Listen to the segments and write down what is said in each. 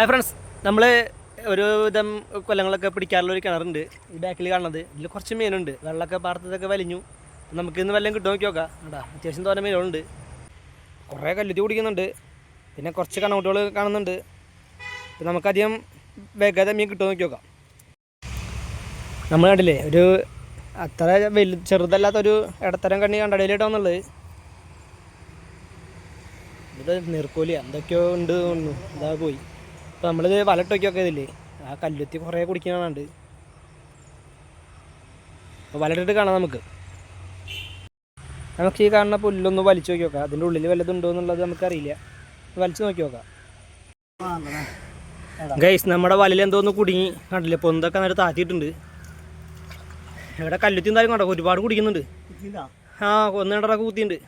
Hi friends നമ്മൾ ഒരു വിധം കൊല്ലങ്ങളൊക്കെ പിടിക്കാറുള്ള ഒരു കിണറുണ്ട്. ഈ ബാക്കിൽ കാണുന്നത്. ഇതിൽ കുറച്ച് മീനുണ്ട്. വെള്ളമൊക്കെ പാർത്തതൊക്കെ വലിഞ്ഞു. നമുക്ക് ഇന്ന് വല്ലതും കിട്ടും നോക്കി നോക്കാം. കേട്ടാ അത്യാവശ്യം തോന്നെ മീനുകളുണ്ട്. കുറേ കല്ലുത്തി കുടിക്കുന്നുണ്ട്. പിന്നെ കുറച്ച് കണക്കുട്ടികൾ കാണുന്നുണ്ട്. അപ്പം നമുക്കധികം വേഗത മീൻ കിട്ടുമോ നോക്കി നോക്കാം. നമ്മൾ കണ്ടില്ലേ ഒരു അത്ര വലു ചെറുതല്ലാത്തൊരു ഇടത്തരം കണ്ണി കണ്ടടയിലിട്ടാന്നുള്ളത് ഇത് നീർക്കോലിയ. എന്തൊക്കെയോ ഉണ്ട് തോന്നുന്നു. ഇതാ പോയി. അപ്പോൾ നമ്മളിത് വലട്ടൊക്കെയൊക്കെ ഇതില്ലേ ആ കല്ലുത്തി കുറേ കുടിക്കണാണ്ട് അപ്പോൾ വലട്ടിട്ട് കാണാം നമുക്ക്. നമുക്ക് ഈ കാണുന്ന പുല്ലൊന്ന് വലിച്ചു നോക്കി നോക്കാം. അതിന്റെ ഉള്ളിൽ വല്ലതുണ്ടോ എന്നുള്ളത് നമുക്കറിയില്ല. വലിച്ചു നോക്കി നോക്കാം. ഗൈസ് നമ്മുടെ വലയിൽ എന്തോന്ന് കുടുങ്ങി. കണ്ടില്ലേ? പൊന്തൊക്കെ നേരെ താത്തിയിട്ടുണ്ട്. ഇവിടെ കല്ലുത്തി എന്തായാലും കണ്ടോ? ഒരുപാട് കുടിക്കുന്നുണ്ട്. ആ ഒന്ന് രണ്ടറൊക്കെ കുത്തിയിട്ടുണ്ട്.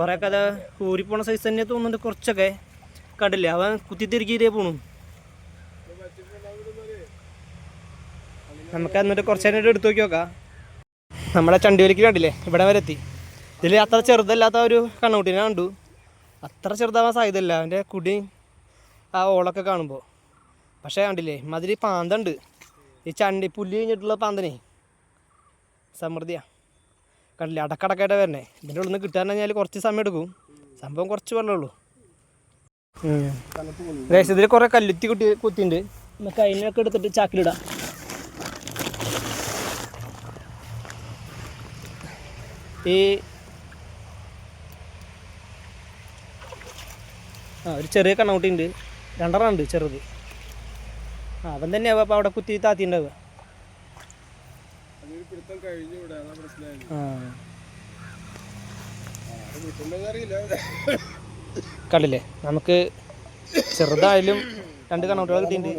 കുറേ കഥ ഊരിപ്പോണ സൈസ് തന്നെ തോന്നുന്നുണ്ട് കുറച്ചൊക്കെ. കണ്ടില്ലേ? അവൻ കുത്തിത്തിരിക്കിട്ടേ പോണു. നമുക്ക് എന്നിട്ട് കുറച്ച് നേരം എടുത്തു നോക്കി നോക്കാം. നമ്മളെ ചണ്ടിവലിക്ക് കണ്ടില്ലേ? ഇവിടെ വരെ എത്തി. ഇതിൽ അത്ര ചെറുതല്ലാത്ത ഒരു കണ്ണുകുട്ടീനെ കണ്ടു. അത്ര ചെറുതാവാൻ സാധ്യതയില്ല. അവന്റെ കുടി ആ ഓളൊക്കെ കാണുമ്പോൾ പക്ഷേ കണ്ടില്ലേ? മതിരി പാന്തണ്ട്. ഈ ചണ്ടി പുല്ല് കഴിഞ്ഞിട്ടുള്ള പാന്തനെ. സമൃദ്ധിയാണ് കണ്ടില്ലേ? അടക്കടക്കായിട്ട് വരണേ. ഇതിന്റെ ഉള്ളിൽ നിന്ന് കിട്ടാൻ കഴിഞ്ഞാൽ കുറച്ച് സമയം എടുക്കും. സംഭവം കുറച്ച് വെള്ളമേ ഉള്ളൂ ഇതിൽ കുറേ കല്ലുത്തി കുട്ടി കുത്തിണ്ട് നമുക്ക് അതിനൊക്കെ എടുത്തിട്ട് ചാക്കിലിടാം. ഈ ആ ഒരു ചെറിയ കണ്ണൗട്ടി ഉണ്ട് രണ്ടെണ്ണം ഉണ്ട് ചെറുത്. ആ അവൻ തന്നെയാവും അപ്പോൾ അവിടെ കുത്തി താത്തി ഉണ്ടാവുക ആ. അറിയില്ല കണ്ടില്ലേ? നമുക്ക് ചെറുതായാലും രണ്ട് കണ്ണുകുട്ടികളെ കിട്ടിയിട്ടുണ്ട്.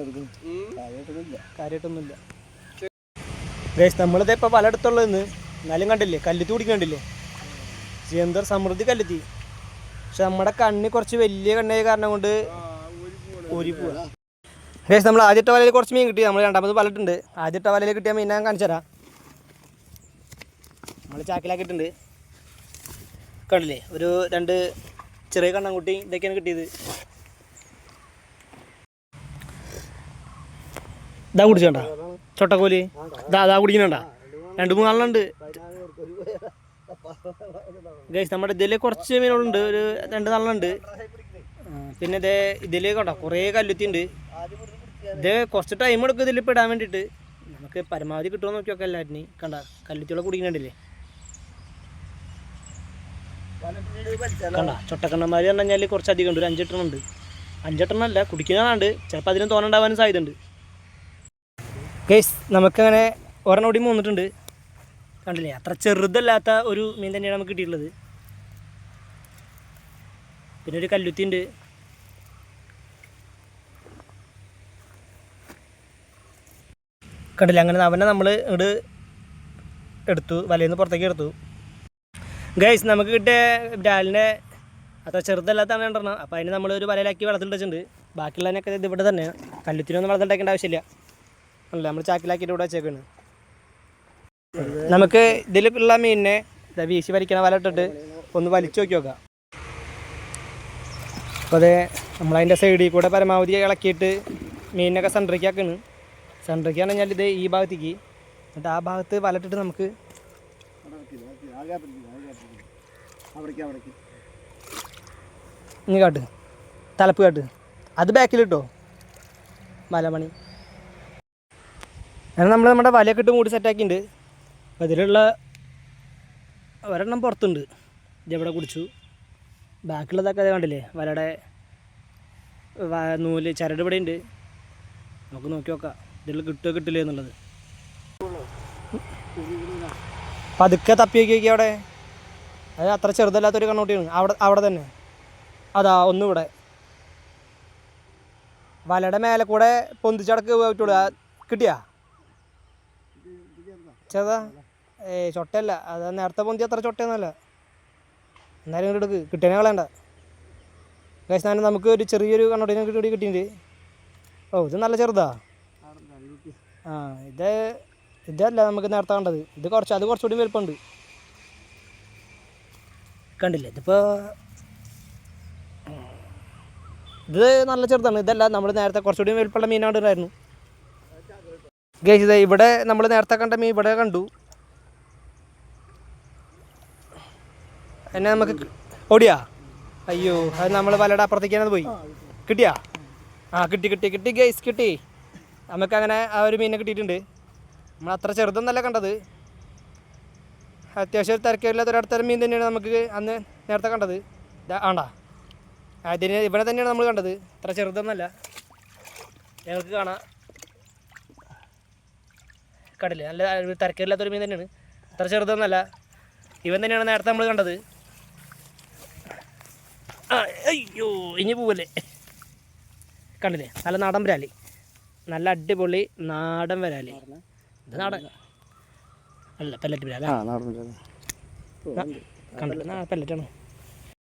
കാര്യമായിട്ടൊന്നുമില്ല ഗൈസ് നമ്മളിത് ഇപ്പോൾ പലയിടത്തുള്ള എന്നാലും കണ്ടില്ലേ? കല്ലെത്തി കുടിക്കണ്ടില്ലേ ജീവന്തർ സമൃദ്ധി കല്ലെത്തി. പക്ഷെ നമ്മുടെ കണ്ണ് കുറച്ച് വലിയ കണ്ണായ കാരണം കൊണ്ട് ഊരി പോവാ. ഗൈസ് നമ്മൾ ആദ്യത്തെ വലയിൽ കുറച്ച് മീൻ കിട്ടി. നമ്മൾ രണ്ടാമത് പലയിട്ടുണ്ട് ആദ്യത്തെ വലയിൽ കിട്ടിയ മീൻ ഞാൻ കാണിച്ചു തരാം. നമ്മൾ ചാക്കിലാക്കിയിട്ടുണ്ട്. കണ്ടില്ലേ? ഒരു രണ്ട് ചെറിയ കണ്ണൻകുട്ടി ഇതൊക്കെയാണ് കിട്ടിയത്. ഇതാ കുടിച്ചണ്ട? ചൊട്ടക്കോൽ? ഇതാ അതാ കുടിക്കണണ്ട? രണ്ട് മൂന്നാളുണ്ട് നമ്മുടെ ഇതിൽ കുറച്ച് മീനുകളുണ്ട്. ഒരു രണ്ട് നാളുണ്ട് പിന്നെ ഇതേ ഇതിലേക്ക് കണ്ടോ? കുറേ കല്ലുത്തി ഉണ്ട് ഇത് കുറച്ച് ടൈം എടുക്കും ഇതിൽ പെടാൻ വേണ്ടിയിട്ട്. നമുക്ക് പരമാവധി കിട്ടുമോ നോക്കിയൊക്കെ എല്ലാവരും കണ്ട കല്ലുത്തികളെ കുടിക്കുന്നുണ്ടല്ലേ കണ്ട ചൊട്ടക്കണ്ണന്മാർ പറഞ്ഞു കഴിഞ്ഞാൽ കുറച്ച് അധികം ഉണ്ട് ഒരു അഞ്ചെട്ടെണ്ണം ഉണ്ട്. അഞ്ചെട്ടെണ്ണം അല്ല കുടിക്കുന്നതാണ്ട് ചിലപ്പോൾ അതിനും തോന്നുണ്ടാവാനും സാധ്യതയുണ്ട്. കേസ് നമുക്കങ്ങനെ ഒരെണ്ണം കൂടി മൂന്നിട്ടുണ്ട്. കണ്ടില്ലേ? അത്ര ചെറുതല്ലാത്ത ഒരു മീൻ തന്നെയാണ് നമുക്ക് കിട്ടിയിട്ടുള്ളത്. പിന്നെ ഒരു കല്ലുത്തി ഉണ്ട്. കണ്ടില്ല? അങ്ങനെ അവനെ നമ്മൾ ഇങ്ങോട്ട് എടുത്തു വലയിൽ നിന്ന് പുറത്തേക്ക് എടുത്തു. ഗൈസ് നമുക്ക് കിട്ടിയ ഡാലിനെ അത്ര ചെറുതല്ലാത്താണ് രണ്ടെണ്ണം അപ്പോൾ അതിന് നമ്മളൊരു വലയിലാക്കി വളർത്തിട്ടുണ്ട് ബാക്കിയുള്ളതിനൊക്കെ ഇത് ഇവിടെ തന്നെ. കല്ലുത്തിനൊന്നും വെള്ളത്തിൽ ഉണ്ടാക്കേണ്ട ആവശ്യമില്ല. അല്ല? നമ്മൾ ചാക്കിലാക്കിയിട്ട് ഇവിടെ വെച്ചേക്കാണ്. നമുക്ക് ഇതിലുള്ള മീനിനെ വീശി വലിക്കണ വല ഇട്ടിട്ട് ഒന്ന് വലിച്ചു നോക്കി നോക്കാം. അപ്പോൾ അതെ നമ്മളതിന്റെ സൈഡിൽ കൂടെ പരമാവധി ഇളക്കിയിട്ട് മീനിനൊക്കെ സെൻട്രിക്കാക്കാണ് സെൻട്രിക്കാണെങ്കിൽ ഇത് ഈ ഭാഗത്തേക്ക്. എന്നിട്ട് ആ ഭാഗത്ത് വലട്ടിട്ട് നമുക്ക് ഇനി കാട്ട്. തലപ്പ് കാട്ട്. അത് ബാക്കിൽ മലമണി. അങ്ങനെ നമ്മൾ നമ്മുടെ വലയൊക്കെ ഇട്ട് മൂടി സെറ്റാക്കിയിട്ടുണ്ട് അപ്പോൾ ഇതിലുള്ള ഒരെണ്ണം പുറത്തുണ്ട്. ഇതെവിടെ കുടിച്ചു? ബാക്കിയുള്ളതൊക്കെ അത് കണ്ടില്ലേ? വലയുടെ നൂൽ ചരട് ഇവിടെ ഉണ്ട് നമുക്ക് നോക്കി നോക്കാം. ഇതിൽ കിട്ടുമോ കിട്ടില്ലേ എന്നുള്ളത്. പതുക്കെ തപ്പി നോക്കി അവിടെ. അത് അത്ര ചെറുതല്ലാത്തൊരു കണ്ണൂട്ടിയാണ്. അവിടെ അവിടെ തന്നെ. അതാ ഒന്നിവിടെ. വലയുടെ മേലെ കൂടെ പൊന്തിച്ചടക്ക് പറ്റുള്ളൂ. കിട്ടിയാ? ചെറുതാ? ഏ ചൊട്ടയല്ല. അത് നേരത്തെ പൊന്തി അത്ര ചൊട്ടയൊന്നുമല്ല. എന്നാലും ഇങ്ങോട്ട് എടുക്ക്. കിട്ടിയനെ കളയണ്ട കഴിച്ചാൽ നമുക്ക് ഒരു ചെറിയൊരു കണ്ണോട്ടിനെ കിട്ടി കിട്ടിയിട്ടുണ്ട്. ഓ ഇത് നല്ല ചെറുതാ. ആ ഇത് ഇതല്ല നമുക്ക് നേരത്തെ കണ്ടത്. ഇത് കുറച്ച് അത് കുറച്ചുകൂടി വലുപ്പമുണ്ട്. കണ്ടില്ലേ? ഇതിപ്പോൾ ഇത് നല്ല ചെറുതാണ്. ഇതല്ല നമ്മൾ നേരത്തെ കുറച്ചുകൂടി വലുപ്പമുള്ള മീനാണ് ഉണ്ടായിരുന്നു ഗൈസ് ഇവിടെ നമ്മൾ നേരത്തെ കണ്ട മീൻ ഇവിടെ കണ്ടു. എന്നെ നമുക്ക് ഓടിയാ? അയ്യോ അത് നമ്മൾ വലയുടെ അപ്പുറത്തേക്കാണ് പോയി. കിട്ടിയാ? ആ കിട്ടി കിട്ടി കിട്ടി ഗൈസ് കിട്ടി. നമുക്ക് അങ്ങനെ ആ ഒരു മീനെ കിട്ടിയിട്ടുണ്ട്. നമ്മൾ അത്ര ചെറുതൊന്നല്ല കണ്ടത്. അത്യാവശ്യം തിരക്കില്ലാത്ത ഒരടുത്തരം മീൻ തന്നെയാണ് നമുക്ക് അന്ന് നേരത്തെ കണ്ടത്. ആണ്ടാ. അതിന് ഇവിടെ തന്നെയാണ് നമ്മൾ കണ്ടത്. അത്ര ചെറുതൊന്നല്ല. ഞങ്ങൾക്ക് കാണാം. കണ്ടില്ലേ? നല്ല തിരക്കില്ലാത്തൊരു മീൻ തന്നെയാണ്. അത്ര ചെറുതൊന്നല്ല. ഇവൻ തന്നെയാണ് നേരത്തെ നമ്മൾ കണ്ടത്. അയ്യോ ഇനി പോവല്ലേ? കണ്ടില്ലേ? നല്ല നാടൻ വരാലി. നല്ല അടിപൊളി നാടൻ വരാലി. ഇത് നാടൻ അല്ല പെല്ലറ്റ് കണ്ടില്ല. പെല്ലറ്റാണ്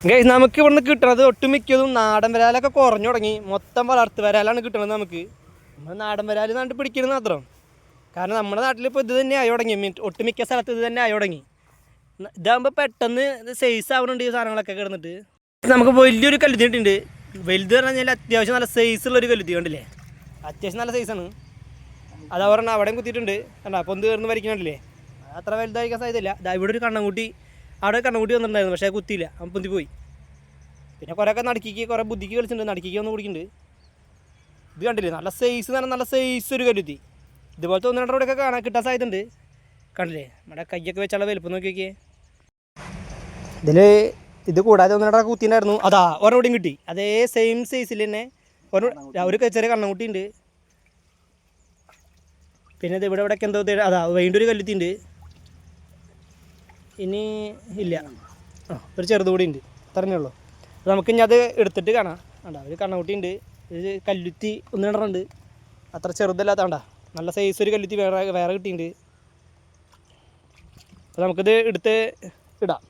ഗൈസ് നമുക്ക് ഇവിടുന്ന് കിട്ടണത് ഒട്ടുമിക്കതും നാടൻ വരാലൊക്കെ കുറഞ്ഞു തുടങ്ങി. മൊത്തം വളർത്ത് വരാലാണ് കിട്ടണത് നമുക്ക്. നമ്മൾ നാടൻ വരാൽ നാട്ടിൽ പിടിക്കുന്നത് മാത്രം. കാരണം നമ്മുടെ നാട്ടിൽ ഇപ്പോൾ ഇത് തന്നെ ആയി തുടങ്ങി. മീൻ ഒട്ടുമിക്ക സ്ഥലത്ത് ഇത് തന്നെ ആയി തുടങ്ങി. ഇതാകുമ്പോൾ പെട്ടെന്ന് സൈസ് ആവുന്നുണ്ട് ഈ സാധനങ്ങളൊക്കെ കിടന്നിട്ട്. നമുക്ക് വലിയൊരു കല്ലുത്തി കിട്ടിയിട്ടുണ്ട് വലുത് പറഞ്ഞു കഴിഞ്ഞാൽ അത്യാവശ്യം നല്ല സൈസുള്ള ഒരു കല്ലുത്തി കണ്ടില്ലേ അത്യാവശ്യം നല്ല സൈസാണ് അത് പറഞ്ഞാൽ അവിടെയും കുത്തിയിട്ടുണ്ട്. കണ്ടാ പൊന്ത് കയറുന്ന വരയ്ക്കുന്നുണ്ടല്ലേ അത് അത്ര വലുതായിരിക്കാൻ സാധ്യതയില്ല. ഇവിടെ ഒരു കണ്ണൻകുട്ടി അവിടെ ഒരു കണ്ണൻകുട്ടി വന്നിട്ടുണ്ടായിരുന്നു പക്ഷേ കുത്തിയില്ല. അവൻ പൊന്തി പോയി. പിന്നെ കുറേയൊക്കെ നടക്കിക്ക് കുറേ ബുദ്ധിക്ക് കളിച്ചിട്ടുണ്ട്. നടക്കിക്ക് ഒന്ന് കുടിക്കുന്നുണ്ട്. ഇത് കണ്ടില്ലേ നല്ല സൈസ് എന്ന് പറഞ്ഞാൽ നല്ല സൈസ് ഒരു കരുത്തി ഇതുപോലത്തെ ഒന്ന് രണ്ടോടെയൊക്കെ കാണാൻ കിട്ടാൻ സാധ്യത ഉണ്ട് കണ്ടില്ലേ നമ്മുടെ കയ്യൊക്കെ വെച്ചുള്ള വലുപ്പം നോക്കി നോക്കിയേ ഇതിൽ ഇത് കൂടാതെ ഒന്ന് രണ്ടൊക്കെ കുത്തിണ്ടായിരുന്നു അതാ ഒരെണ്ണോടെയും കിട്ടി. അതേ സെയിം സൈസിൽ തന്നെ. ഒരു ഒരു ചെറിയ കണ്ണൻകുട്ടി ഉണ്ട് പിന്നെ ഇത് ഇവിടെ ഇവിടെയൊക്കെ എന്തോ അതാ വീണ്ടും ഒരു കല്ലുത്തിണ്ട്. ഇനി ഇല്ല. ആ ഒരു ചെറുതുകൂടി ഉണ്ട്. അത്രയേ ഉള്ളൂ. അപ്പോൾ നമുക്ക് ഇനി അത് എടുത്തിട്ട് കാണാം. വേണ്ട ഒരു കണ്ണകുട്ടി ഉണ്ട്. ഒരു കല്ലുത്തി ഒന്ന് കിണറുണ്ട് അത്ര ചെറുതല്ലാത്ത വേണ്ട നല്ല സൈസ് ഒരു കല്ലുത്തി വേറെ വേറെ കിട്ടിയിട്ടുണ്ട്. അപ്പോൾ നമുക്കിത് എടുത്ത് ഇടാം.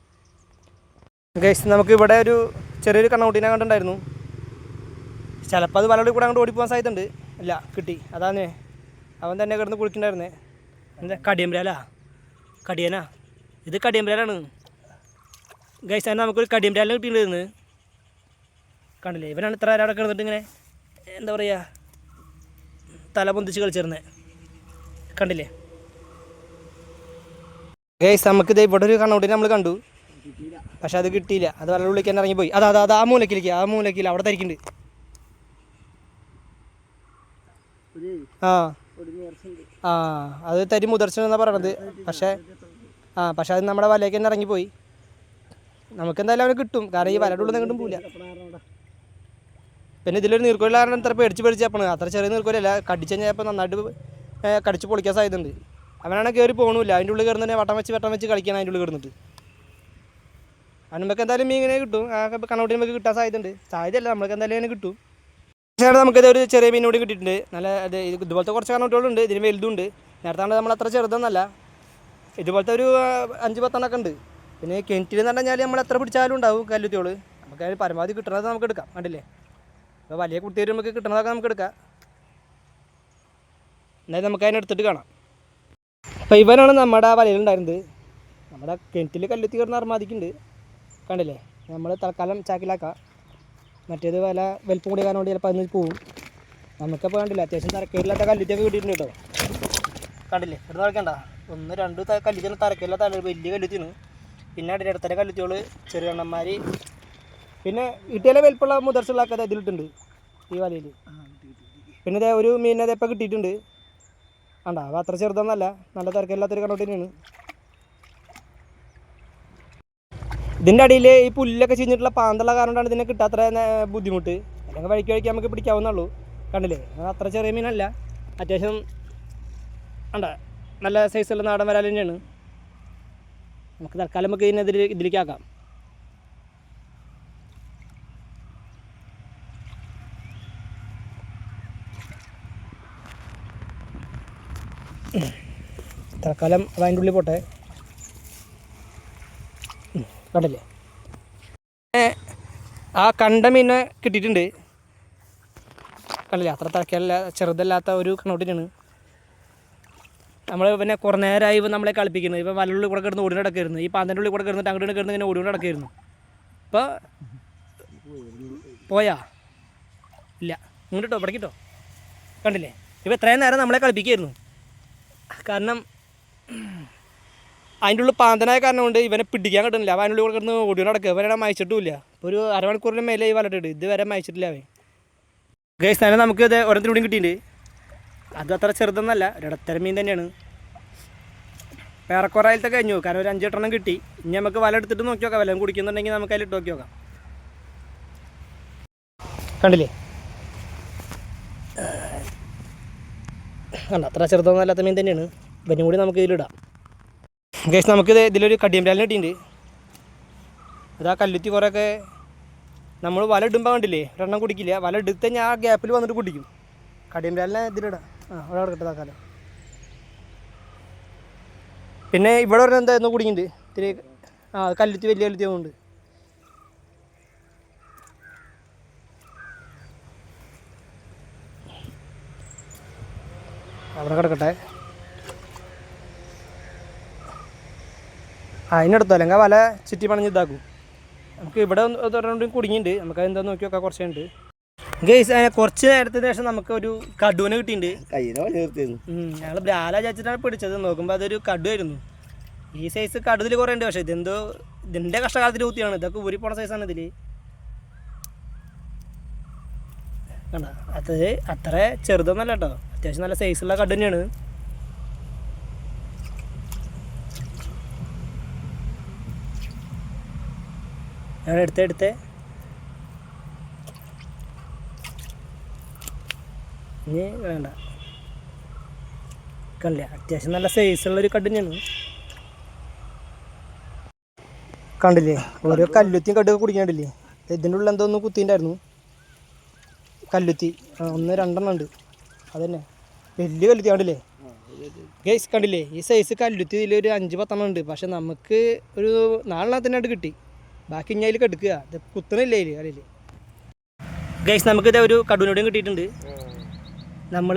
ഗൈസ് നമുക്ക് ഇവിടെ ഒരു ചെറിയൊരു കണ്ണകുട്ടീനെ കണ്ടിട്ടുണ്ടായിരുന്നു. ചിലപ്പോൾ അത് വലയുടെ കൂടെ അങ്ങോട്ട് ഓടിപ്പോകാൻ സാധ്യതയുണ്ട്. ഇല്ല കിട്ടി. അതാണ് അവൻ തന്നെ കിടന്ന് കുളിക്കണ്ടായിരുന്നേ. എന്താ കടിയമ്പരാലാ? കടിയനാ? ഇത് കടിയമ്പരാലാണ്. ഗൈസ് അതിന് നമുക്കൊരു കടിയമ്പരാലിനെ കിട്ടിയിട്ടുണ്ടായിരുന്നു. കണ്ടില്ലേ? ഇവനാണ് ഇത്ര അവിടെ കിടന്നിട്ട് ഇങ്ങനെ എന്താ പറയുക തല പൊന്തിച്ച് കളിച്ചിരുന്നത് കണ്ടില്ലേ? ഗൈസ് നമുക്കിത് ഇവിടെ ഒരു കണ്ണൂടി നമ്മൾ കണ്ടു. പക്ഷെ അത് കിട്ടിയില്ല. അത് വല്ല ഉള്ളിലേക്ക് തന്നെ ഇറങ്ങിപ്പോയി. അതാ അതാ അതാ ആ മൂലക്കിലേക്ക് ആ മൂലക്കില്ല അവിടെ തരിക്കുന്നുണ്ട്. ആ. ആ അത് തരി മുതിർച്ച എന്നാ പറയണത്. പക്ഷേ ആ പക്ഷേ അത് നമ്മുടെ വലയ്ക്ക് തന്നെ ഇറങ്ങിപ്പോയി. നമുക്ക് എന്തായാലും അവന് കിട്ടും. കാരണം ഈ വലയുടെ ഉള്ളിൽ നിന്നും പോവില്ല. പിന്നെ ഇതിലൊരു നീർക്കോലി കാരണം ഇത്ര പേടിച്ച് പേടിച്ചപ്പോൾ അത്ര ചെറിയ നീർക്കോലല്ല കടിച്ചു കഴിഞ്ഞാൽ ഇപ്പോൾ നന്നായിട്ട് കടിച്ച് പൊളിക്കാൻ സാധ്യതയുണ്ട്. അവനാണ് കയറി പോകണില്ല അതിന്റെ ഉള്ളിൽ കിടന്നിട്ട് വട്ടം വെച്ച് വട്ടം വെച്ച് കളിക്കണം അതിന്റെ ഉള്ളിൽ കിടന്നിട്ട് അതിനുമ്പൊക്കെ എന്തായാലും മീൻ ഇങ്ങനെ കിട്ടും. ആ കണ്ണൂട്ടി നമുക്ക് കിട്ടാൻ സാധ്യതയുണ്ട്. സാധ്യതയല്ല നമ്മൾക്ക് എന്തായാലും അതിന് കിട്ടും. പക്ഷേ നമുക്കിത് ഒരു ചെറിയ മീൻ കൂടി കിട്ടിയിട്ടുണ്ട്. നല്ല അത് ഇത് ഇതുപോലത്തെ കുറച്ച് കണ്ണൂട്ടുകളുണ്ട് ഇതിന് വലുതുണ്ട്. നേരത്തെ നമ്മൾ അത്ര ചെറുതെന്നല്ല. ഇതുപോലത്തെ ഒരു അഞ്ച് പത്തെണ്ണൊക്കെ ഉണ്ട്. പിന്നെ കിണറ്റിൽ എന്ന് പറഞ്ഞാൽ നമ്മൾ എത്ര പിടിച്ചാലും ഉണ്ടാവും കല്ലുത്തിയോൾ. നമുക്ക് അതിന് പരമാവധി കിട്ടണത് നമുക്ക് എടുക്കാം. കണ്ടില്ലേ? അപ്പോൾ വലിയ കുട്ടികൾ നമുക്ക് കിട്ടണതൊക്കെ നമുക്ക് എടുക്കാം. എന്നാലും നമുക്ക് അതിനെ എടുത്തിട്ട് കാണാം. അപ്പോൾ ഇവനാണ് നമ്മുടെ വലയിലുണ്ടായിരുന്നത് നമ്മുടെ കിണറ്റിൽ കല്ലുത്തി കിടന്ന് അർമാദിക്കുന്നുണ്ട്. കണ്ടില്ലേ? നമ്മൾ തൽക്കാലം ചാക്കിലാക്കാം. മറ്റേത് വില വലിപ്പം കൂടി കാരണം കൊണ്ട് ചിലപ്പോൾ അതിന് പോവും. നമുക്കപ്പോൾ കണ്ടില്ല അത്യാവശ്യം തരക്കേരില്ലാത്ത കല്ലിറ്റൊക്കെ കിട്ടിയിട്ടുണ്ട് കേട്ടോ. കണ്ടില്ലേ? ഇവിടെ നോക്കണ്ട. ഒന്ന് രണ്ട് കല്ലുത്തിന് തരക്കേരില്ലാത്ത വലിയ കല്ലിറ്റിന് പിന്നെ അടി അടുത്ത കല്ലുത്തികൾ ചെറിയ എണ്ണന്മാർ പിന്നെ ഇട്ടിയിലെ വലിപ്പമുള്ള മുതിർച്ചുള്ളതൊക്കെ ദേ ഇതിലിട്ടുണ്ട് ഈ വലയിൽ പിന്നെ ഇതേ ഒരു മീനിനെ ഇപ്പം കിട്ടിയിട്ടുണ്ട്. ആണ്ടാ അത് അത്ര ചെറുതൊന്നല്ല നല്ല തിരക്കില്ലാത്തൊരു കണ്ടോട്ട് തന്നെയാണ് ഇതിന്റെ അടിയിൽ ഈ പുല്ലൊക്കെ ചീഞ്ഞിട്ടുള്ള പാന്തുള്ള കാരണമാണ് ഇതിനെ കിട്ടാത്ര ബുദ്ധിമുട്ട്. അല്ലെങ്കിൽ വഴിക്ക് വഴിക്ക് നമുക്ക് പിടിക്കാവുന്നുള്ളൂ കണ്ടില്ലേ? അത് അത്ര ചെറിയ മീനല്ല. അത്യാവശ്യം കണ്ട? നല്ല സൈസുള്ള നാടൻ വരാൽ തന്നെയാണ്. നമുക്ക് തൽക്കാലം നമുക്ക് ഇതിനെതിൽ ഇതിലേക്ക് ആക്കാം. തൽക്കാലം അത് അതിന്റെ ഉള്ളിൽ പോട്ടെ. കണ്ടില്ലേ? ആ കണ്ട മീനെ കിട്ടിയിട്ടുണ്ട്. കണ്ടില്ലേ? അത്ര തരക്കല്ല ചെറുതല്ലാത്ത ഒരു കണ്ണോട്ടിനാണ്. നമ്മൾ പിന്നെ കുറേ നേരമായി ഇപ്പം നമ്മളെ കളിപ്പിക്കുന്നത് ഇപ്പം വലുള്ളിൽ കൂടെ കിടന്ന് ഓടി നടക്കായിരുന്നു. ഈ പാന്തന്റെ ഉള്ളിൽ കൂടെ കിടന്നിട്ട് അങ്ങോട്ട് കിടന്ന് ഇങ്ങനെ ഓടി നടക്കായിരുന്നു. ഇപ്പോൾ പോയാ? ഇല്ല. ഇങ്ങോട്ടോ ഇവിടേക്കിട്ടോ? ഇവിടേക്ക് കേട്ടോ കണ്ടില്ലേ? ഇപ്പം എത്രയും നേരം നമ്മളെ കളിപ്പിക്കായിരുന്നു. കാരണം അതിന്റെ ഉള്ളിൽ പാന്തനായ കാരണം കൊണ്ട് ഇവനെ പിടിക്കാൻ കിട്ടുന്നില്ല. അവൻ അതിന്റെ ഉള്ളിൽ കിടന്ന് ഓടി നടക്കുക. ഇവനെ മയച്ചിട്ടുമില്ല ഒരു അരമണിക്കൂറിന് മേലെ ഈ വലട്ടിട്ട് ഇതുവരെ മയച്ചിട്ടില്ല അവൻ. ഗൈസ് തന്നെ നമുക്ക് ഇത് ഒരെണ്ണത്തിലൂടെയും കിട്ടിയിട്ടുണ്ട്. അത് അത്ര ചെറുതൊന്നല്ല. ഒരിടത്തരം മീൻ തന്നെയാണ്. ഏറെക്കുറായിലത്തെ കഴിഞ്ഞു. കാരണം ഒരു അഞ്ചെട്ടെണ്ണം കിട്ടി. ഇനി നമുക്ക് വല എടുത്തിട്ട് നോക്കി നോക്കാം. വല്ലതും കുടിക്കുന്നുണ്ടെങ്കിൽ നമുക്ക് അതിൽ ഇട്ട് നോക്കി നോക്കാം. കണ്ടില്ലേ? കണ്ട? അത്ര ചെറുതൊന്നും അല്ലാത്ത മീൻ തന്നെയാണ്. ഇവനും കൂടി നമുക്ക് ഇതിലിടാം ഗേസ് നമുക്കിത് ഇതിലൊരു കടിയമ്പരാലിന് കിട്ടിയിട്ടുണ്ട്. അതാ കല്ലുത്തി കുറേയൊക്കെ നമ്മൾ വല ഇടുമ്പോൾ കണ്ടില്ലേ? ഒരെണ്ണം കുടിക്കില്ല. വല എടുത്ത് ഞാൻ ആ ഗ്യാപ്പിൽ വന്നിട്ട് കുടിക്കും. കടിയമ്പരാലിനെ ഇതിലിടാം. ആ അവിടെ കിടക്കട്ടെ പിന്നെ ഇവിടെ ഒരു എന്തായിരുന്നു കുടിക്കുന്നുണ്ട്? ഇത്തിരി ആ കല്ലുത്തി വലിയ കല്ലുത്തി ഉണ്ട് അവിടെ കിടക്കട്ടെ. അതിനടുത്തോ? അല്ലെങ്കിൽ വല ചുറ്റി പണിഞ്ഞ് ഇതാക്കും. നമുക്ക് ഇവിടെ ഒരെണ്ണം കുടുങ്ങിയിട്ടുണ്ട് നമുക്ക് എന്താ നോക്കി നോക്കാം കുറച്ചുണ്ട്. ഗൈസ് കുറച്ച് നേരത്തിന് ശേഷം നമുക്ക് ഒരു കടുവനെ കിട്ടിയിട്ടുണ്ട് ഞങ്ങൾ ഞങ്ങൾ ബ്രാല ചാച്ചിട്ടാണ് പിടിച്ചത്. നോക്കുമ്പോൾ അതൊരു കടുവായിരുന്നു. ഈ സൈസ് കടുതിൽ കുറേ ഉണ്ട്. പക്ഷേ ഇതെന്തോ ഇതിന്റെ കഷ്ടകാലത്തിൽ ഊത്തിയാണ് ഇതൊക്കെ ഊരി പോണ സൈസാണ് ഇതിൽ കണ്ട? അത് അത്ര ചെറുതൊന്നല്ല കേട്ടോ. അത്യാവശ്യം നല്ല സൈസുള്ള കടു തന്നെയാണ് ഞാൻ എടുത്തേ എടുത്തേ. ഇനി വേണ്ട. കണ്ടില്ല? അത്യാവശ്യം നല്ല സൈസുള്ളൊരു കട്ട് തന്നെയാണ്. കണ്ടില്ലേ? ഓരോ കല്ലുത്തിയും കടുക കുടിക്കാണ്ടില്ലേ ഇതിന്റെ ഉള്ളിൽ എന്തോ ഒന്ന് കുത്തിണ്ടായിരുന്നു കല്ലുത്തി. ഒന്ന് രണ്ടെണ്ണം ഉണ്ട്. അതന്നെ. വലിയ കല്ലുത്തി കണ്ടില്ലേ? ഗൈസ് കണ്ടില്ലേ? ഈ സൈസ് കല്ലുത്തി ഇതിലൊരു അഞ്ച് പത്തെണ്ണം ഉണ്ട്. പക്ഷെ നമുക്ക് ഒരു നാലെണ്ണത്തിനായിട്ട് കിട്ടി. ബാക്കി ഇനി അതിൽ കെടുക്കുക ഇത് കുത്തണില്ലേ അതിൽ അറിയില്ല ഗൈസ് നമുക്കിത് ഒരു കടുവിനോടും കിട്ടിയിട്ടുണ്ട്. നമ്മൾ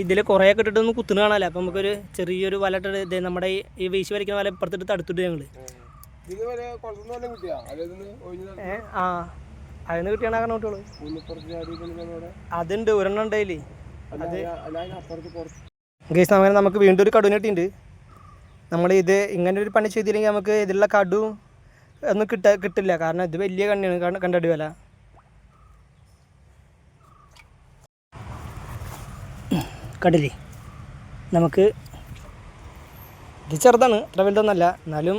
ഇതിൽ കുറേ ഒക്കെ ഇട്ടിട്ടൊന്നും കുത്തുന്ന കാണാമല്ലോ അപ്പം നമുക്കൊരു ചെറിയൊരു വല ഇട്ടിട്ട് ഇത് നമ്മുടെ ഈ- വീശി വലിക്കുന്ന വല ഇപ്പുറത്തിട്ട് തടുത്തിട്ട് ഞങ്ങൾ ആ. അതിന് കിട്ടിയാണ് ഇവിടെ അതുണ്ട് ഒരെണ്ണം ഉണ്ടായില്ലേ അത് ഗൈസ് അങ്ങനെ നമുക്ക് വീണ്ടും ഒരു കടുവിന് കിട്ടിയിട്ടുണ്ട്. നമ്മൾ ഇത് ഇങ്ങനെ ഒരു പണി ചെയ്തില്ലെങ്കിൽ നമുക്ക് ഇതിലുള്ള കടു ഒന്നും കിട്ട കിട്ടില്ല. കാരണം ഇത് വലിയ കണ്ണിയാണ്. കണ്ട- കണ്ടടി വില കണ്ടില്ലേ? നമുക്ക് ഇത് ചെറുതാണ്. അത്ര വലുതൊന്നല്ല. എന്നാലും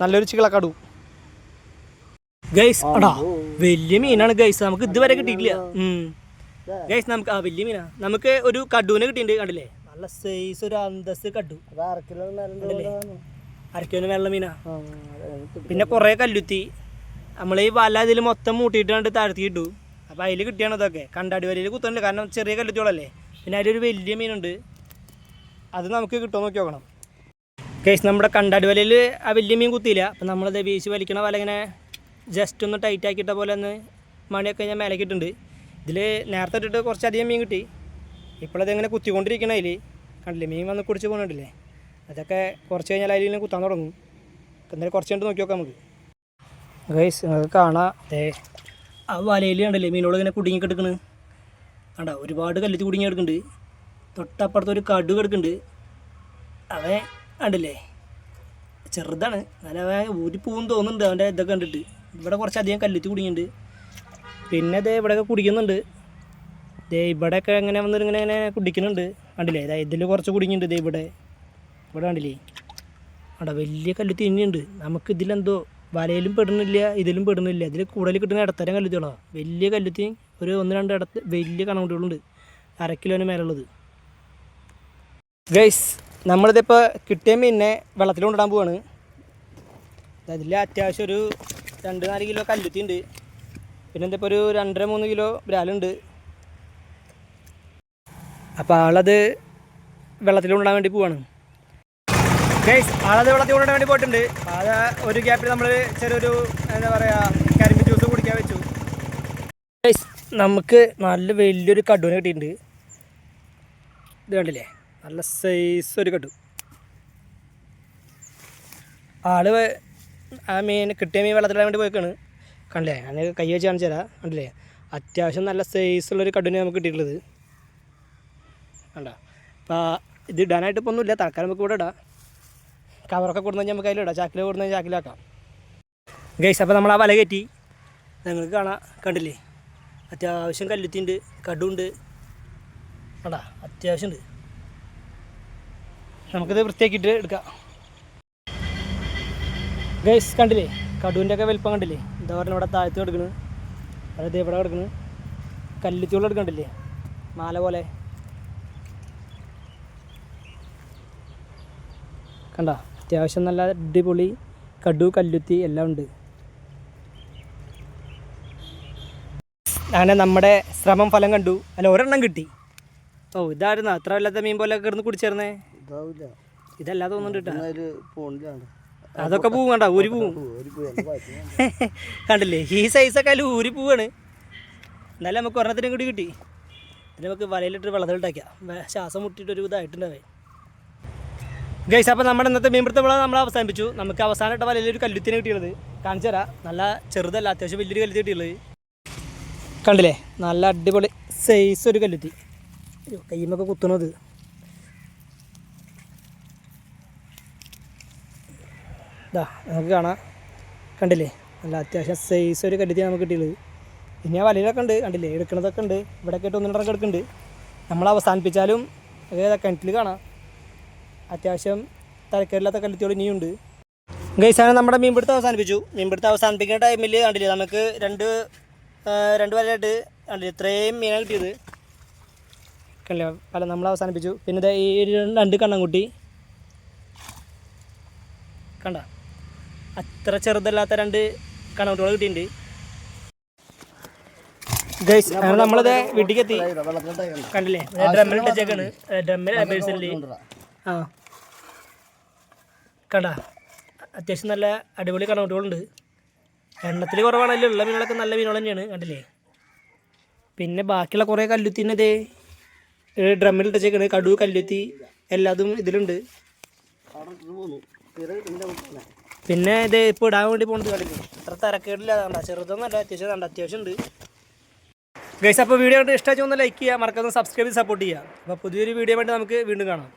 നല്ലൊരു ചികള കടു ഗൈസ് അടാ വലിയ മീനാണ് ഗൈസ് നമുക്ക് ഇതുവരെ കിട്ടിയിട്ടില്ല. ഗൈസ് നമുക്ക് ആ വലിയ മീനാ. നമുക്ക് ഒരു കടുവിനെ കിട്ടിയിട്ടുണ്ട്. കണ്ടില്ലേ? നല്ല സൈസ് ഒരു അന്തസ് കടു. അരക്കിന് വെള്ള മീനാ. പിന്നെ കുറേ കല്ലുത്തി. നമ്മൾ ഈ വല ഇതിൽ മൊത്തം മൂട്ടിയിട്ട് കണ്ട് താഴ്ത്തിയിട്ടു അപ്പോൾ അതിൽ കിട്ടിയാണ് ഇതൊക്കെ. കണ്ടാടി വരയിൽ കുത്തണ്ട്. കാരണം ചെറിയ കല്ലുത്തിയോളല്ലേ? പിന്നെ അതിലൊരു വലിയ മീനുണ്ട്. അത് നമുക്ക് കിട്ടുമോ നോക്കി നോക്കണം. കേസ് നമ്മുടെ കണ്ടാടി വലയിൽ ആ വലിയ മീൻ കുത്തിയില്ല. അപ്പം നമ്മളത് വീശി വലിക്കണ വല ഇങ്ങനെ ജസ്റ്റ് ഒന്ന് ടൈറ്റ് ആക്കിയിട്ട പോലെ ഒന്ന് മണിയൊക്കെ ഞാൻ മേലേക്ക് ഇട്ടിട്ടുണ്ട്. ഇതിൽ നേരത്തെ ഇട്ടിട്ട് കുറച്ചധികം മീൻ കിട്ടി. ഇപ്പോഴത് ഇങ്ങനെ കുത്തിക്കൊണ്ടിരിക്കണ അതിൽ കണ്ടില്ലേ? മീൻ വന്ന് കുടിച്ച് പോകുന്നുണ്ടല്ലേ അതൊക്കെ കുറച്ച് കഴിഞ്ഞാൽ അതിൽ കുത്താൻ തുടങ്ങും. എന്നാലും കുറച്ച് കണ്ട് നോക്കി നോക്കാം നമുക്ക്. ഗൈസ് നിങ്ങൾക്ക് കാണാം. അതെ ആ വലയിൽ കണ്ടല്ലേ മീനോട് ഇങ്ങനെ കുടുങ്ങി കിടക്കുന്നത് കണ്ട ഒരുപാട് കല്ലുത്തി കുടുങ്ങി കിടക്കുന്നുണ്ട്. തൊട്ടപ്പുറത്ത് ഒരു കടു കിടക്കുന്നുണ്ട്. അവൻ കണ്ടില്ലേ ചെറുതാണ്. എന്നാലും അവൻ ഊരി പൂവും തോന്നുന്നുണ്ട് അവന്റെ ഇതൊക്കെ കണ്ടിട്ട്. ഇവിടെ കുറച്ചധികം കല്ലുത്തി കുടുങ്ങിയിട്ടുണ്ട്. പിന്നെ ദേ ഇവിടെയൊക്കെ കുടിക്കുന്നുണ്ട്. ദേ ഇവിടെയൊക്കെ ഇങ്ങനെ വന്നിട്ട് ഇങ്ങനെ ഇങ്ങനെ കുടിക്കുന്നുണ്ട്. കണ്ടില്ലേ ഇതാ ഇതിൽ കുറച്ച് കുടുങ്ങിയിട്ടുണ്ട് ദേ ഇവിടെ. ഇവിടെ കണ്ടില്ലേ അവിടെ വലിയ കല്ല് തിന്നിയുണ്ട് നമുക്ക് ഇതിലെന്തോ വലയിലും പെടുന്നില്ല ഇതിലും പെടുന്നില്ല. ഇതിൽ കൂടുതൽ കിട്ടുന്ന ഇടത്തരം കല്ലുത്തികളാണ് വലിയ കല്ലുത്തി ഒരു ഒന്ന് രണ്ട് ഇടത്ത് വലിയ കണക്കുട്ടികളുണ്ട് അര കിലോന് മേലുള്ളത്. ഗൈസ് നമ്മളിതിപ്പോൾ കിട്ടിയ മീനിനെ വെള്ളത്തിൽ കൊണ്ടിടാൻ പോവാണ്. അതിൽ അത്യാവശ്യം ഒരു രണ്ട് നാല് കിലോ കല്ലുത്തി ഉണ്ട് പിന്നെ എന്താ ഒരു രണ്ടര മൂന്ന് കിലോ ബ്രാലുണ്ട് അപ്പോൾ ആളത് വെള്ളത്തിൽ കൊണ്ടിടാൻ വേണ്ടി പോവാണ്. ഗൈസ് ആളത് വെള്ളത്തിൽ കൊണ്ടിടാൻ വേണ്ടി പോയിട്ടുണ്ട്. അത് ഒരു ഗ്യാപ്പിൽ നമ്മൾ ചെറിയൊരു എന്താ പറയുക കരിമ്പ് ജ്യൂസ് കുടിക്കാൻ വെച്ചു. ഗൈസ് നമുക്ക് നല്ല വലിയൊരു കടുവിനെ കിട്ടിയിട്ടുണ്ട്. ഇത് കണ്ടില്ലേ? നല്ല സൈസ് ഒരു കടു. ആൾ ആ മീൻ കിട്ടിയ മീൻ വെള്ളത്തിൽ വേണ്ടി പോയിക്കാണ്. കണ്ടില്ലേ? ഞാൻ കൈ വെച്ച് കാണിച്ചു തരാം. കണ്ടില്ലേ? അത്യാവശ്യം നല്ല സൈസ് സൈസുള്ളൊരു കടുവിനെ നമുക്ക് കിട്ടിയിട്ടുള്ളത്. കണ്ട? അപ്പോൾ ഇത് ഇടാനായിട്ട് ഇപ്പോൾ ഒന്നുമില്ല. തൽക്കാലം നമുക്ക് ഇവിടെ ഇടാം. കവറൊക്കെ കൊടുത്തു നമുക്ക് അതിലിടാം. ചാക്കിൽ കൊടുത്തു ചാക്കിലാക്കാം ഗൈസ് അപ്പോൾ നമ്മൾ ആ വല കയറ്റി. നിങ്ങൾക്ക് കാണാം കണ്ടില്ലേ? അത്യാവശ്യം കല്ലുത്തിണ്ട് കടുണ്ട് കണ്ടാ? അത്യാവശ്യമുണ്ട്. നമുക്കിത് വൃത്തിയാക്കിയിട്ട് എടുക്കാം. ഗൈസ് കണ്ടില്ലേ? കടുവിന്റെ ഒക്കെ വലിപ്പം കണ്ടില്ലേ? എന്താ പറയുക ഇവിടെ താഴത്ത് കിടക്കണ്? അതായത് ഇവിടെ കിടക്കണ്? കല്ലുത്തിയോളം എടുക്കണ്ടില്ലേ? മാല പോലെ. കണ്ട? അത്യാവശ്യം നല്ല അടിപൊളി കടു കല്ലുത്തി എല്ലാം ഉണ്ട്. അങ്ങനെ നമ്മുടെ ശ്രമം ഫലം കണ്ടു. അല്ല ഒരെണ്ണം കിട്ടി. ഓ ഇതായിരുന്നു. അത്ര വല്ലാത്ത മീൻ പോലെ കിടന്ന് കുടിച്ചേർന്നേ. ഇതല്ലാതെ തോന്നുന്നുണ്ട് അതൊക്കെ പൂവും കണ്ട? ഊരി പൂവും. കണ്ടില്ലേ? ഈ സൈസൊക്കെ അതിൽ ഊരി പൂവാണ്. എന്നാലും നമുക്ക് ഒരെണ്ണത്തിനും കൂടി കിട്ടി. ഇതിന് നമുക്ക് വലയിലിട്ട് വെള്ളത്തിലിട്ടാക്കാം വേ- ശ്വാസം മുട്ടിയിട്ട് ഒരു ഇതായിട്ടുണ്ടാവേ. ഗൈസ് അപ്പോൾ നമ്മുടെ ഇന്നത്തെ മീൻപിടുത്ത വിള നമ്മൾ അവസാനിപ്പിച്ചു. നമുക്ക് അവസാനമായിട്ട് വലിയൊരു കല്ലുത്തിനെ കിട്ടിയുള്ളത് കാണിച്ചു തരാം. നല്ല ചെറുതല്ല അത്യാവശ്യം വലിയൊരു കല്ലുത്തി കിട്ടിയുള്ളത് കണ്ടില്ലേ? നല്ല അടിപൊളി സൈസ് ഒരു കല്ലുത്തി കയ്യുമൊക്കെ കുത്തുന്നത് ഇതാ? നമുക്ക് കാണാം. കണ്ടില്ലേ? നല്ല അത്യാവശ്യം സൈസ് ഒരു കല്ലുത്തി നമുക്ക് കിട്ടിയുള്ളത് ആ വലയിലൊക്കെ ഉണ്ട്. കണ്ടില്ലേ? എടുക്കണതൊക്കെ ഉണ്ട്. ഇവിടെയൊക്കെ ആയിട്ട് ഒന്നിനൊക്കെ എടുക്കുന്നുണ്ട്. നമ്മൾ അവസാനിപ്പിച്ചാലും ഏതാ കിണറ്റിൽ കാണാം. അത്യാവശ്യം തലക്കേടില്ലാത്ത കല്ലുത്തിയോട് ഇനിയുണ്ട്. ഗൈസാണ് നമ്മുടെ മീൻപിടുത്തം അവസാനിപ്പിച്ചു. മീൻപിടുത്തം അവസാനിപ്പിക്കുന്ന ടൈമിൽ കണ്ടില്ലേ നമുക്ക് രണ്ട് രണ്ട് വലയായിട്ട് കണ്ടില്ലേ ഇത്രയും മീനാണ് കിട്ടിയത്. കണ്ടില്ല പല നമ്മൾ അവസാനിപ്പിച്ചു. പിന്നെ ഈ രണ്ട് കണ്ണൻകുട്ടി കണ്ട? അത്ര ചെറുതല്ലാത്ത രണ്ട് കണക്കുട്ടികൾ കിട്ടിയിട്ടുണ്ട്. ഗൈസ് നമ്മളിത് വീട്ടിലേക്ക് എത്തി. കണ്ടില്ലേ? ഡ്രമ്മിൽ ഇട്ടേക്കാണ്. ഡ്രമ്മിൽ ആ. കണ്ട അത്യാവശ്യം നല്ല അടിപൊളി കണക്കുട്ടികളുണ്ട് എണ്ണത്തിൽ കുറവാണല്ലോ. ഉള്ള മീനുകളൊക്കെ നല്ല മീനുകൾ തന്നെയാണ്. കണ്ടില്ലേ? പിന്നെ ബാക്കിയുള്ള കുറേ കല്ലുത്തിനതേ ഡ്രമ്മിൽ ഇട്ടേക്കാണ്. കടു കല്ലുത്തി എല്ലാതും ഇതിലുണ്ട്. പിന്നെ ഇത് ഇപ്പോൾ ഇടാൻ വേണ്ടി പോകുന്നത് കണ്ടില്ലേ? അത്ര തിരക്കേടില്ല. അതാണ്ട ചെറുതൊന്നല്ല അത്യാവശ്യം കണ്ട അത്യാവശ്യം ഉണ്ട്. ഗൈസ് അപ്പോൾ വീഡിയോ കണ്ട് ഇഷ്ടമായി ഒന്ന് ലൈക്ക് ചെയ്യുക. മറക്കാതെ സബ്സ്ക്രൈബ് ചെയ്ത് സപ്പോർട്ട് ചെയ്യുക. അപ്പോൾ പുതിയൊരു വീഡിയോ വേണ്ടി നമുക്ക് വീണ്ടും കാണാം.